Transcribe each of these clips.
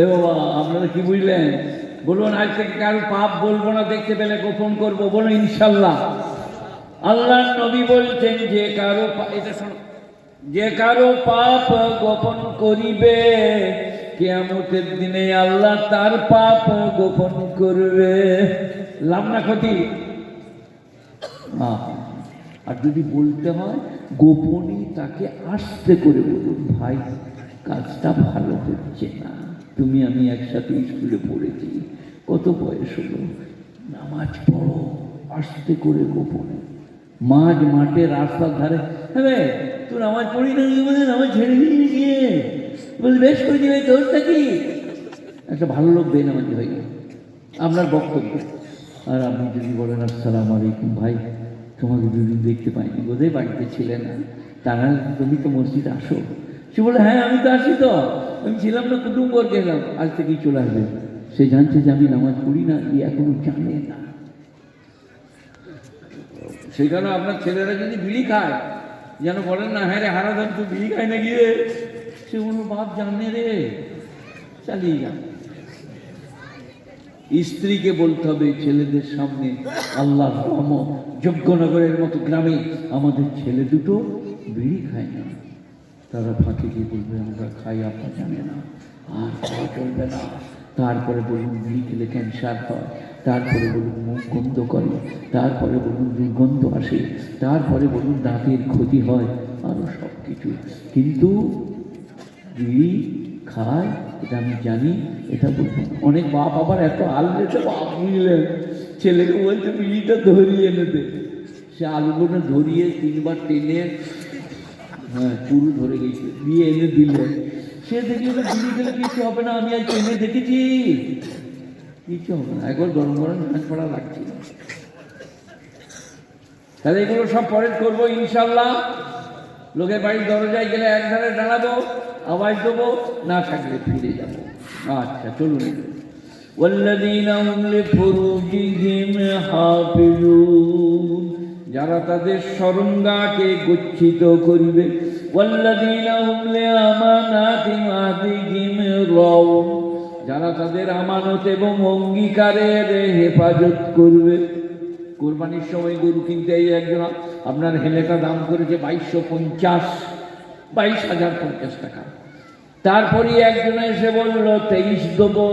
এ বাবা, আপনারা কি বুঝলেন? বলুন, আজ থেকে কারও পাপ বলব না, দেখতে পেলে গোপন করব। বলুন, ইনশাল্লাহ। আল্লাহ নবী বলছেন, যে কারও এটা শোনো। যে কারও পাপ গোপন করিবে, কেয়ামতের দিনে আল্লাহ তার পাপ গোপন করবে। লাভ না ক্ষতি? আর যদি বলতে হয়, গোপনই তাকে আস্তে করে বলুন, ভাই কাজটা ভালো হচ্ছে না। তুমি, আমি একসাথে স্কুলে পড়েছি। কত বয়স হলো? নামাজ পড়ো, আস্তে করে গোপনে। মাঝ মাঠে রাস্তার ধারে হ্যাঁ তুই নামাজ পড়ি না বলে, নামাজ ছেড়ে দিয়ে গিয়ে বলে, বেশ করে দিবে তোরটা কি একটা ভালো লোক বেনামাজি হয়ে গেল। আপনার বক্তব্য। আর আপনি যদি বলেন, আসসালাম আলাইকুম ভাই, তোমাকে দুদিন দেখতে পাইনি বোধহয়, বাড়িতে ছিলে না। তারা তুমি তো মসজিদ আসো। সে বলে হ্যাঁ আমি তো আসি তো। আমি ছিলাম না, কুটুম্ব গেলাম। আজ থেকেই চলে আসবে। সে জানছে যে আমি নামাজ পড়ি না ই এখনও জানে না। সেখানে আপনার ছেলেরা যদি বিড়ি খায়, যেন বলেন না হ্যাঁ রে হারাধন তুই বিড়ি খায় না গিয়ে? সে বলল, বাপ জানে রে, চালিয়ে যান স্ত্রীকে বলতে হবে, ছেলেদের সামনে আল্লাহ যজ্ঞনগরের মতো গ্রামে আমাদের ছেলে দুটো বিড়ি খায় না। তারা ফাঁকে গিয়ে বলবে, আমরা খাই আপনার জানে না। আর খাওয়া চলবে না। তারপরে বলুন বিড়ি খেলে ক্যান্সার হয়। তারপরে বলুন, মুখ গন্ধ করে। তারপরে বলুন, দুর্গন্ধ আসে। তারপরে বলুন, দাঁতের ক্ষতি হয়। আরও সব কিছু কিন্তু বিড়ি খায়, এটা আমি জানি, এটা বলব অনেক বাপ আবার এত আলবেতে বাপ বুঝলেন। ছেলেকে বলছে বিড়িটা ধরিয়ে এনে দে। সে আলুগুলো ধরিয়ে তিনবার টেনে হ্যাঁ পুরু ধরে গেছে দিয়ে এনে দিলেন সে দেখলে তো বিড়ি খেলে কিছু হবে না আমি আজ টেনে দেখেছি কিছু হবে না একবার গরম গরম হাঁস পড়া লাগছে তাহলে এগুলো সব পরে করবো ইনশাল্লাহ লোকের বাড়ির দরজায় গেলে এক ধারে দাঁড়াবো আওয়াজ দেবো না থাকলে ফিরে যাব আচ্ছা চলুন والذين هم لفروجهم حافظون যারা তাদের সরঙ্গাকে গচ্ছিত করিবে। যারা তাদের আমানত এবং অঙ্গীকারের হেফাজত করবে। কোরবানির সময় গরু কিনতে এই একজন, আপনার হেলেটা দাম করেছে বাইশশো পঞ্চাশ, বাইশ হাজার পঞ্চাশ টাকা। তারপরে একজনে এসে বলল, তেইশ দেবো।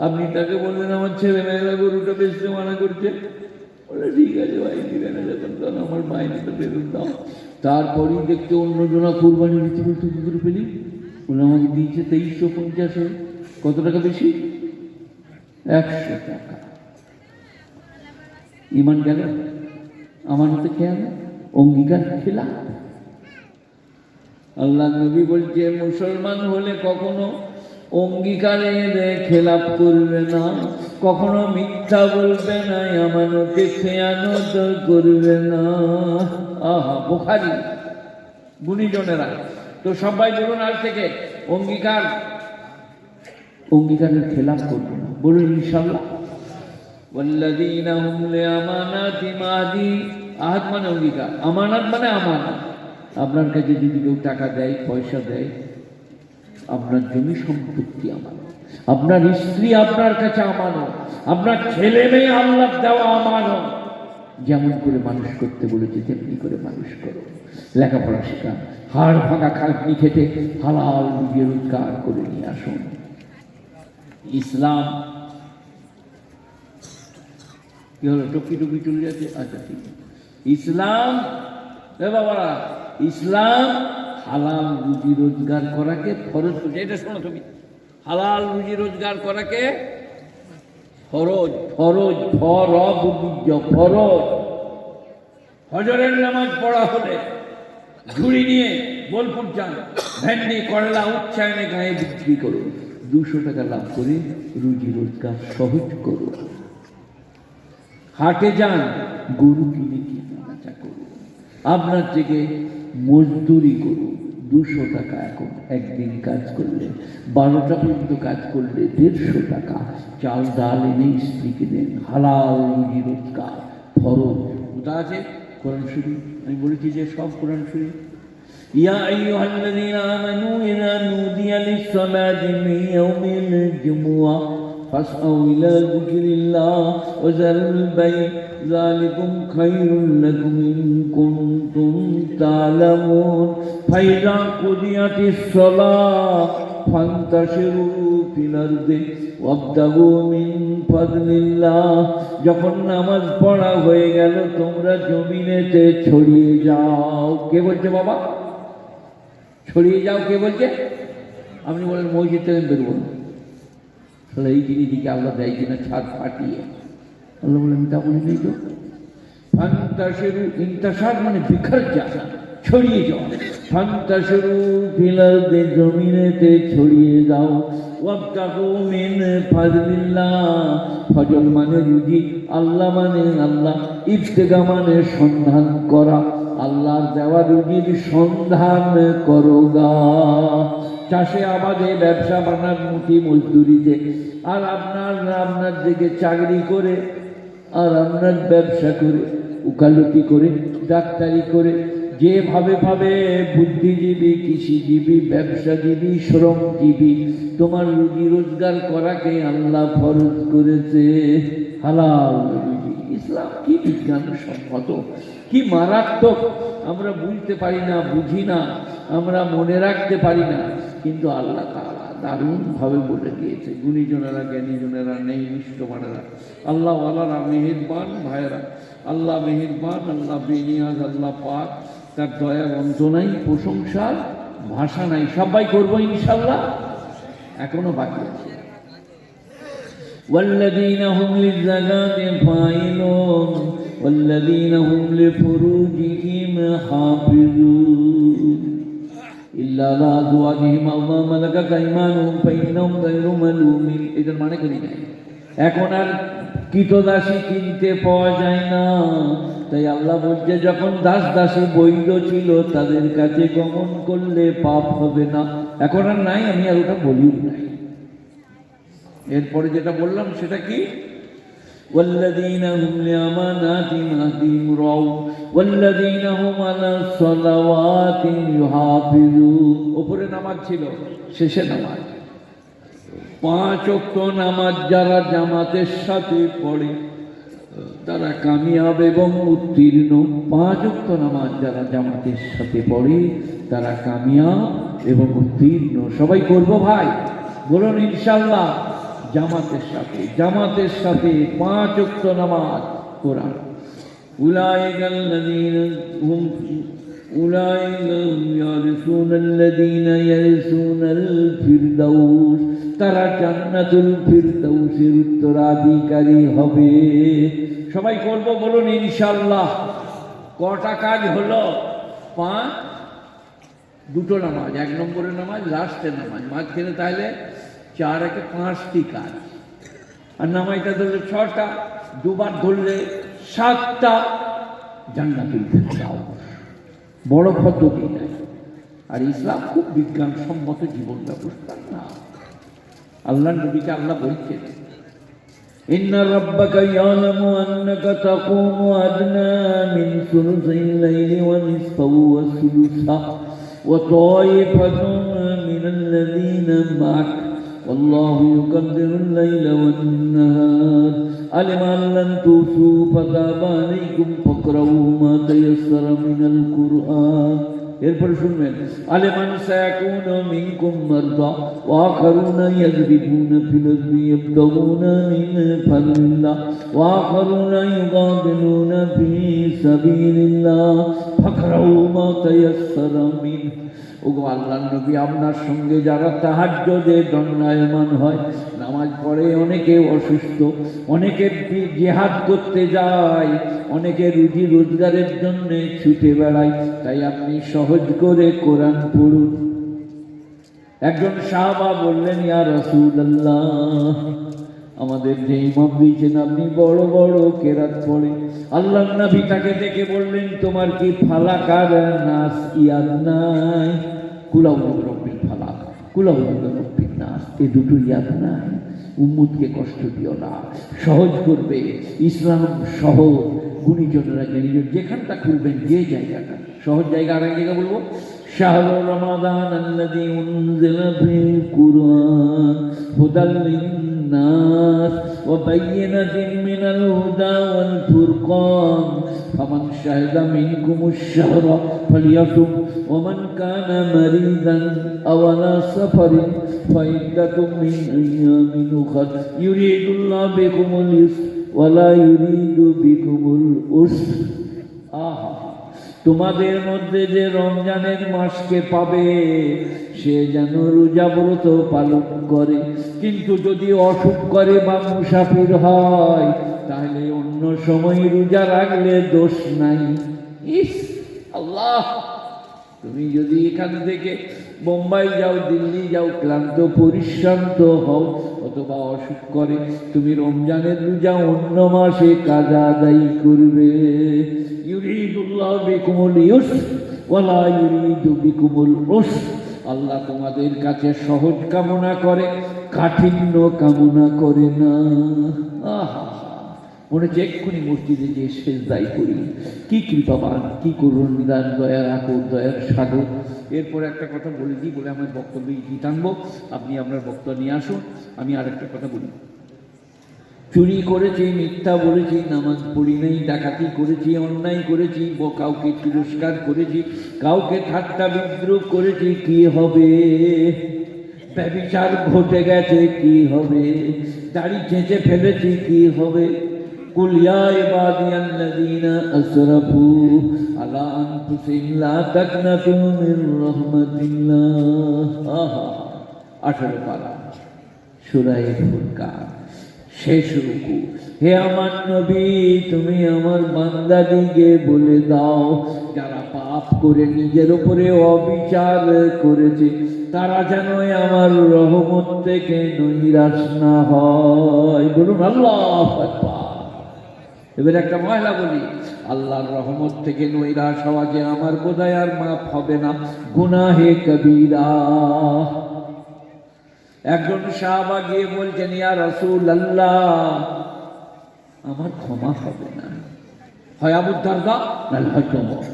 আপনি তাকে বললেন, আমার ছেলে মেয়েরা গরুটা বেশি মানা করছে। ঠিক আছে ভাই দিবে যখন তখন আমার মাইনেটা বেরোন দাও। তারপরেই দেখতে অন্যজনা কোরবানি দিতে বলতে কী পেলি। বলে আমাকে দিয়েছে তেইশশো পঞ্চাশে কত টাকা বেশি? একশো টাকা। ইমান গেল? আমার মতো খেয়াল অঙ্গীকার খেলা। আল্লাহ নবী বলছে, মুসলমান হলে কখনো অঙ্গীকারের খেলাপ করবে না। কখনো মিথ্যা বলবে না আমানকে খেয়ানত করবে না আহা বোখারি গুণীজনেরা তো সবাই বলুন আজ থেকে অঙ্গীকার অঙ্গীকারের খেলাপ করবে না বলুন ইনশাল্লাহ والذين هم لأماناتهم عهدي আহাদ মানে অঙ্গীকার আমানত মানে আমানত আপনার কাছে যদি কেউ টাকা দেয় পয়সা দেয় আপনার জমি সম্পত্তি আমানত আপনার স্ত্রী আপনার কাছে আমানত আপনার ছেলে মেয়ে আল্লাহ দেওয়া আমানত যেমন করে মানুষ করতে বলেছে তেমনি করে মানুষ করো। লেখাপড়া শেখা, হাড় ভাঙা, খাটনি খেতে হালাল রুজিয়ে রোজগার করে নিয়ে আসুন। ইসলাম কি হলো টুকি টুকি চলে যাচ্ছে আচ্ছা ঠিক ইসলাম বাবারা, ইসলাম হালাল রুজি রোজগার করাকে ফরজ করছে এটা শোনো তুমি। হালাল রুজি রোজগার করাকে ফরজ। ফরজ ফরজ ফরজ। হজরের নামাজ পড়া হলে ঝুড়ি নিয়ে বোলপুর যান। ভেন্ডি করলা উচ্চায়নে গায়ে বিক্রি করুন। দুশো টাকা লাভ করে রুজি রোজগার সহজ করুন। হাটে যান গরু কিনে কিনে বেচা করুন। আপনার থেকে মজদুরি করুন। দুশো টাকা এখন একদিন কাজ করলে বারোটা পর্যন্ত কাজ করলে দেড়শো টাকা চাল ডাল এনে স্ত্রীকে দেন হালাল রুজি রোজগার ফরজ কোথা আছে কোরআন শরীফ আমি বলেছি যে সব কোরআন শরীফ يا أيها الذين آمنوا إذا نودي للصلاة من يوم الجمعة فاسعوا إلى ذكر الله وذروا البيع ذلكم خير لكم إن كنتم تعلمون فإذا قضيت الصلاة فانتشروا في الأرض وابتغوا من فضل الله যখন নামাজ পড়া হয়ে গেল তোমরা জমিনেতে ছড়িয়ে যাও কে বলছে বাবা ছড়িয়ে যাও কে বলছে আপনি বলেন মসজিদ থেকে বেরবো না তাহলে এই জিনিসটিকে আল্লাহ দেয় কিনা ছাদ ফাটিয়ে। আল্লাহ বলেন তা বলি নেই তো? ফান্তাসেরু ইন্তাসার মানে বিখার যাওয়া ছড়িয়ে যাওয়া ফান্তাসেরু ফিলারদে জমিনেতে ছড়িয়ে দাও। ওয়াবতাকু মিন ফজল মানে রুজি, আল্লাহ মানে আল্লাহ। ইফতেগা মানে সন্ধান করা। আল্লাহর দেওয়া রুজির সন্ধান করো গা। চাষে আবাদে ব্যবসা বানার মুঠি মজদুরিতে আর আপনার আপনার দিকে চাকরি করে, আর আপনার ব্যবসা করে, উকালতি করে, ডাক্তারি করে, যেভাবে ভাবে বুদ্ধিজীবী, কৃষিজীবী, ব্যবসাজীবী, শ্রমজীবী, তোমার রুজি রোজগার করাকে আল্লাহ ফরজ করেছে। হালাল ইসলাম কি বিজ্ঞান সম্মত? কি মারাত্মক? আমরা বুঝতে পারি না, বুঝি না, আমরা মনে রাখতে পারি না। কিন্তু আল্লাহ তাআলা দারুণভাবে বলে দিয়েছে গুণীজনেরা জ্ঞানীজনেরা নেই নিষ্ঠমানেরা আল্লাহ আল্লাহরা মেহেরবান ভাইয়েরা আল্লাহ মেহেরবান আল্লাহ বেনিয়াজ আল্লাহ পাক তার দয়ার অন্ত নাই প্রশংসার ভাষা নাই সবাই করবো ইনশাল্লাহ এখনো বাকি আছে والذين هم للزكاة فاعلون والذين هم لفروجهم حافظون إلا على أزواجهم أو ما ملكت أيمانهم فإنهم غير ملومين এটার মানে করি নাই এখন আর কীতদাসী কিনতে পাওয়া যায় না তাই আল্লাহ বলছে যখন দাস দাসী বৈধ ছিল তাদের কাছে গমন করলে পাপ হবে না এখন আর নাই আমি আর ওটা বলিও নাই এরপরে যেটা বললাম সেটা কি والذين هم لأماناتهم عهدهم راعون والذين هم على الصلوات يحافظون উপরে নামাজ ছিল শেষে নামাজ পাঁচ অক্ট নামাজ যারা জামাতের সাথে পড়ে তারা কামিয়াব এবং উত্তীর্ণ পাঁচ অক্ট নামাজ যারা জামাতের সাথে পড়ে তারা কামিয়াব এবং উত্তীর্ণ সবাই করবো ভাই বলুন ইনশাল্লাহ জামাতের সাথে জামাতের সাথে পাঁচ অক্ট নামাজ কোরআন أولئك الذين هم أولئك هم يرثون الذين يرثون الفردوس তারা জান্নাতুল ফিরদৌসের উত্তরাধিকারী হবে সবাই করব বলুন ইনশাল্লাহ কটা কাজ হলো পাঁচ দুটো নামাজ এক নম্বরের নামাজ লাস্টের নামাজ মাঝখানে তাহলে চার একে পাঁচটি কাজ আর নামাজটা ধরলে ছটা দুবার ধরলে সাতটা জান্নাতুল ফেরদাউস বড় পদ্ধতি নাই আর ইসলাম খুব বিজ্ঞানসম্মত জীবন ব্যবস্থা না আল্লাহ নবীকে আল্লাহ বলছেন إن ربك يعلم أنك تقوم أدنى من ثلثي الليل ونصفه وثلثه وطائفة من الذين معك والله يقدر الليل والنهار علم أن لن توصوا فتاب عليكم فاقرؤوا ما تيسر من القرآن এরপর শুনবেন আলেমান সায়াকুন মিনকুম মারদা ওয়া আখারুনা ইয়াযরিবুনা ফিল আরদি ইয়াবতাগুনা মিন ফাদলিল্লাহ ওয়া আখারুনা ইউগাদিলুনা ফি সাবিলিল্লাহ ফাকরাউ মা তায়াসসারা মিন ওগো আল্লাহ নবী, আপনার সঙ্গে যারা তাহাজ্জুদে দণ্ডায়মান হয়, নামাজ পড়ে অনেকে অসুস্থ, অনেকে জেহাদ করতে যায়, অনেকে রুজি রোজগারের জন্য ছুটে বেড়ায়, তাই আপনি সহজ করে কোরআন পড়ুন। একজন সাহাবা বললেন, ইয়া রাসূলুল্লাহ আমাদের যে ইমাম দিয়েছেন আপনি বড় বড় কেরাত পড়ে আল্লাহ নবী তাকে দেখে বললেন, তোমার কি ফালাকার নাস ইয়াদ নাই? কুলাউদ রব্বিল ফালাক কুলাউদ রব্বিল নাস। এ দুটো ইয়াদ নাই। উম্মুদকে কষ্ট দিও না। সহজ করবে। ইসলাম সহজ। গুণীজনেরা জ্ঞানীজন যেখানটা খুলবেন, যে জায়গাটা। সহজ জায়গা আর জায়গা বলব, শাহর রমাদান আল্লাদি উনজিলা ফিল কুরআন হুদাল লিন للناس وبينة من الهدى والفرقان فمن شهد منكم الشهر فليصم ومن كان مريضا أو على سفر فعدة من أيام أخر يريد الله بكم اليسر ولا يريد بكم العسر আহা তোমাদের মধ্যে যে রমজানের মাসকে পাবে, সে যেন রোজা ব্রত পালন করে। কিন্তু যদি অসুখ করে বা মুসাফির হয়, তাহলে অন্য সময় রোজা রাখলে দোষ নাই। ইস, আল্লাহ! তুমি যদি এখান থেকে বোম্বাই যাও, দিল্লি যাও, ক্লান্ত, পরিশ্রান্ত হও অথবা অসুখ করে, তুমি রমজানের রোজা অন্য মাসে কাজা আদায় করবে। ইউরিদুল্লাহ বিকুমুল ইউস ওয়ালা ইউরিদু বিকুমুল উস। আল্লাহ তোমাদের কাছে সহজ কামনা করে, কাঠিন্য কামনা করে না। আহা। মনে হচ্ছে এক্ষুনি মসজিদে যে শেষ দায়ী করি, কি কৃপাবান, কি করুন নিদান, দয়ার আকুর, দয়ার সাগর। এরপর একটা কথা বলে দিই, বলে আমার বক্তব্য ইতি টানবো। আপনি আপনার বক্তব্য নিয়ে আসুন, আমি আর একটা কথা বলি। চুরি করেছি, মিথ্যা বলেছি, নামাজ পড়ি নাই, ডাকাতি করেছি, অন্যায় করেছি কাউকে তিরস্কার করেছি, কাউকে ঠাট্টা বিদ্রুপ করেছি, কি হবে? ব্যবিচার ঘটে গেছে, কি হবে? দাড়ি চেঁচে ফেলেছি, কি হবে? قل يا عبادي الذين أسرفوا على أنفسهم لا تقنطوا من رحمة الله آها আঠারো পারা সুরায় ফুরকান শেষ রুকু হে আমার নবী তুমি আমার বান্দাদিকে বলে দাও যারা পাপ করে নিজের উপরে অবিচার করেছে তারা যেন আমার রহমত থেকে নৈরাশ না হয় বলুন আল্লাহ আকবার। এবার একটা মহিলা বলি, আল্লাহর রহমত থেকে নৈরাশ হওয়া যে আমার বোধহয় আর মাফ হবে না। গুনাহে কবিরা। একজন সাহাবা গিয়ে বলছেন, ইয়া রসুল আল্লাহ আমার ক্ষমা হবে না। হয় আবুর দারদা? নাহলে হয় তোমার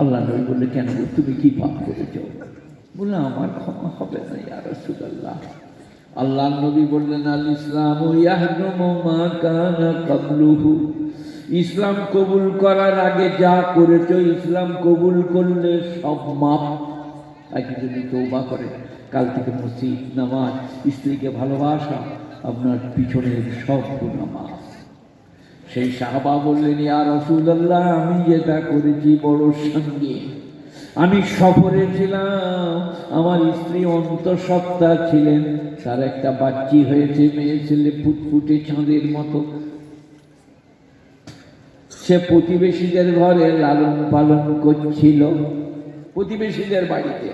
আল্লাহ নবী বললে কেন তুমি কি পাপ করেছ? বললে আমার ক্ষমা হবে না, ইয়া রসুল আল্লাহ আল্লাহ নবী বললেন আল ইসলাম ইয়াহদুমু মা কানা কাবলুহু। ইসলাম কবুল করার আগে যা করেছ, ইসলাম কবুল করলে সব মাপ। আজকে যদি তৌবা করে, কাল থেকে মসজিদ, নামাজ, স্ত্রীকে ভালোবাসা, আপনার পিছনের সব নামাজ। সেই সাহাবা বললেন, ইয়া রসুল্লাহ আমি যেটা করেছি বড় সঙ্গে। আমি সফরে ছিলাম, আমার স্ত্রী অন্তঃসত্ত্বা ছিলেন। তার একটা বাচ্চি হয়েছে, মেয়ে ছেলে, ফুটফুটে চাঁদের মতো। সে প্রতিবেশীদের ঘরে লালন পালন করছিল। প্রতিবেশীদের বাড়িতে।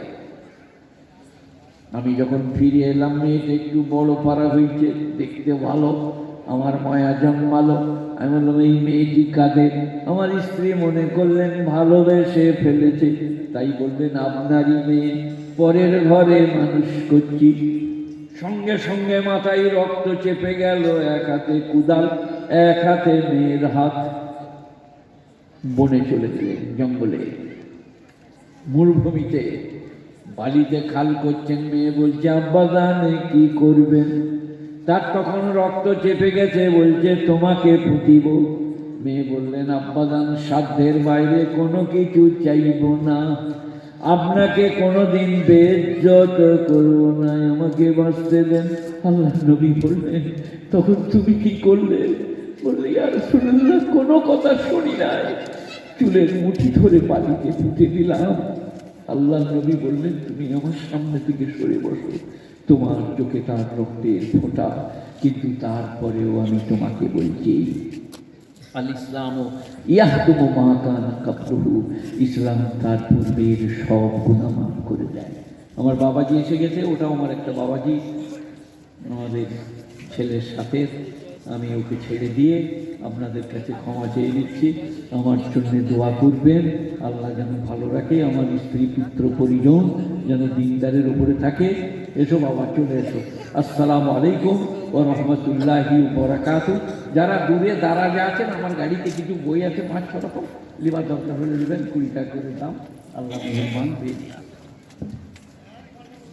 আমি যখন ফিরে এলাম, মেয়েটা একটু বড় পাড়া হয়েছে, দেখতে ভালো, আমার মায়া জন্মালো। আমি বললাম, এই মেয়েটি কাদের আমার স্ত্রী মনে করলেন ভালোবেসে ফেলেছে। তাই বললেন, আপনারই মেয়ে, পরের ঘরে মানুষ করছি। সঙ্গে সঙ্গে মাথায় রক্ত চেপে গেল, এক হাতে কুদাল, এক হাতে মেয়ের হাত। বনে চলে গেলেন জঙ্গলে। মরুভূমিতে বালিতে খাল করছেন মেয়ে বলছে, আব্বা জানে কি করবেন? তার তখন রক্ত চেপে গেছে, বলছে, তোমাকে পুঁতিব। মেয়ে বললেন আব্বাদান সাধ্যের বাইরে কোনো কিছু চাইব না। আপনাকে কোনোদিন বেজ্জত করব না, আমাকে বাঁচতে দেন। আল্লাহ নবী বললেন, তখন তুমি কি করলে? বললে, আর শুনলে কোনো কথা শুনি নাই। চুলের মুঠি ধরে বালিতে পুঁতে দিলাম আল্লাহ নবী বললেন, তুমি আমার সামনে থেকে সরে বসো। তোমার চোখে তার রক্তের ফোঁটা, কিন্তু তারপরেও আমি তোমাকে বলছি আল ইসলাম ইয়াহতুমু মা কানা কাবলুহু। ইসলাম তার পূর্বের সব গুনাহ করে দেয়। আমার বাবাজি এসে গেছে, ওটাও আমার একটা বাবাজি। আমাদের ছেলের সাথে আমি ওকে ছেড়ে দিয়ে আপনাদের কাছে ক্ষমা চেয়ে নিচ্ছি। আমার জন্য দোয়া করবেন। আল্লাহ যেন ভালো রাখে। আমার স্ত্রী, পুত্র, পরিজন যেন দিনদারের উপরে থাকে। এসো বাবা, চলে এসো। আসসালামু আলাইকুম ও রহমতুল্লাহি বরাকাত। যারা দূরে দাঁড়াজে আছেন, আমার গাড়িতে কিছু বই আছে পাঁচ ছ রকম লিবার দরকার হলে নেবেন কুড়ি টাকা করে দাম আল্লাহ মেহরবান পেয়ে